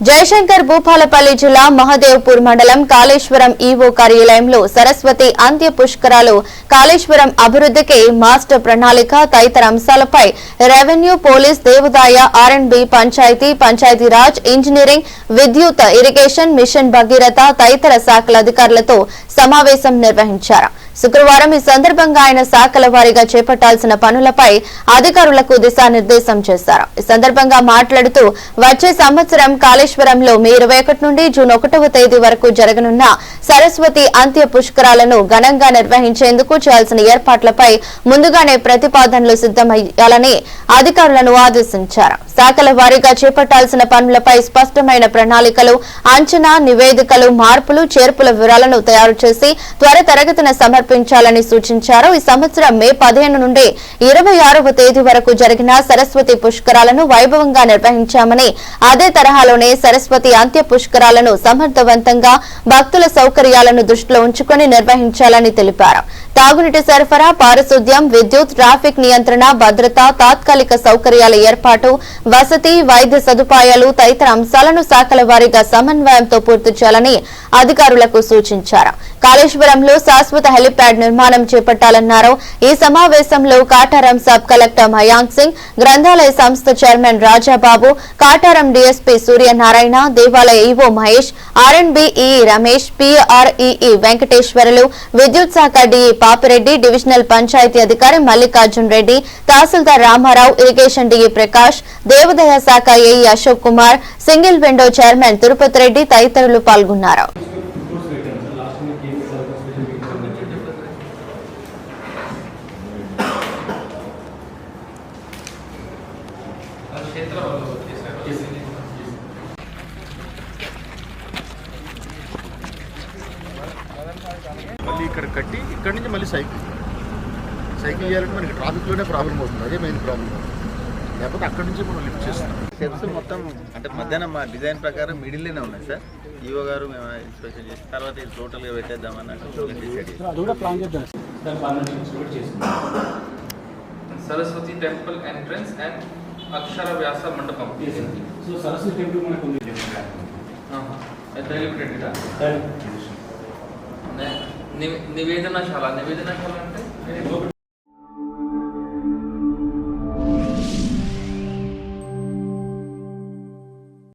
జయశంకర్ భూపాలపల్లి జిల్లా మహదేవ్పూర్ మండలం కాళేశ్వరం ఈవో కార్యాలయంలో సరస్వతి అంత్య పుష్కరాలు కాళేశ్వరం అభివృద్ధికి మాస్టర్ ప్రణాళిక తదితర అంశాలపై revenue police దేవదాయ R and B panchayat Panchayati Raj engineering విద్యుత్ ఇరిగేషన్ మిషన్ భగీరథ తదితర శాఖల అధికారులతో సమావేశం నిర్వహించారు. శుక్రవారం ఈ సందర్భంగా ఆయన శాఖల వారీగా చేపట్టాల్సిన పనులపై అధికారులకు దిశానిర్దేశం చేశారు. ఈ సందర్భంగా మాట్లాడుతూ వచ్చే సంవత్సరం కాళేశ్వరంలో మే ఇరవై ఒకటి నుండి జూన్ ఒకటవ తేదీ వరకు జరగనున్న సరస్వతి అంత్య పుష్కరాలను ఘనంగా నిర్వహించేందుకు చేయాల్సిన ఏర్పాట్లపై ముందుగానే ప్రతిపాదనలు సిద్దమయ్యాలని అధికారులను ఆదేశించారు. శాఖల వారీగా చేపట్టాల్సిన పనులపై స్పష్టమైన ప్రణాళికలు అంచనా నివేదికలు మార్పులు చేర్పుల వివరాలను తయారు చేసి త్వర తరగతిన సమర్పించాలని సూచించారు. ఈ సంవత్సరం మే పదిహేను నుండి ఇరవై ఆరవ తేదీ వరకు జరిగిన సరస్వతి పుష్కరాలను వైభవంగా నిర్వహించామని అదే తరహాలోనే సరస్వతి అంత్య పుష్కరాలను సమర్థవంతంగా భక్తుల సౌకర్యాలను దృష్టిలో ఉంచుకొని నిర్వహించాలని తెలిపారు. తాగునీటి సరఫరా పారిశుద్ధ్యం విద్యుత్ ట్రాఫిక్ నియంత్రణ భద్రత తాత్కాలిక సౌకర్యాల ఏర్పాటు వసతి వైద్య సదుపాయాలు తదితర అంశాలను శాఖల వారీగా సమన్వయంతో పూర్తి చేయాలని అధికారులకు సూచించారు. కాళేశ్వరంలో శాశ్వత హెలిప్యాడ్ నిర్మాణం చేపట్టాలన్నారు. ఈ సమావేశంలో కాటారం సబ్ కలెక్టర్ మయాంక్ సింగ్ గ్రంథాలయ సంస్థ చైర్మన్ రాజాబాబు కాటారం డీఎస్పీ సూర్యనారాయణ దేవాలయ EO Mahesh R and B EE Ramesh PR EE Venkateshwarlu విద్యుత్ శాఖ డిఈ పాపిరెడ్డి డివిజనల్ పంచాయతీ అధికారి మల్లికార్జున్ రెడ్డి తహసీల్దార్ రామారావు ఇరిగేషన్ డిఈ ప్రకాష్ దేవదయ శాఖ AE Ashok Kumar single window chairman Tirupati Reddy తదితరులు పాల్గొన్నారు. మళ్ళీ ఇక్కడ కట్టి ఇక్కడ నుంచి మళ్ళీ సైకిల్. సైకిల్ చేయాలంటే మనకి ట్రాఫిక్లోనే ప్రాబ్లం అవుతుంది. అదే మెయిన్ ప్రాబ్లం లేకపోతే అక్కడి నుంచి మనం లిఫ్ట్ చేస్తాం. స్టెప్స్ మొత్తం అంటే మధ్యాహ్నం మా డిజైన్ ప్రకారం మిడిల్లోనే ఉన్నాయి సార్. ఈవో గారు మేము ఇన్స్పెక్షన్ చేసి తర్వాత ఇది టోటల్గా చేసుకున్నాం Saraswati temple entrance and Akshara Vyasa Mandapam. So Saraswati temple మనకు ఉంది నివేదనశాల. నివేదనశాల అంటే?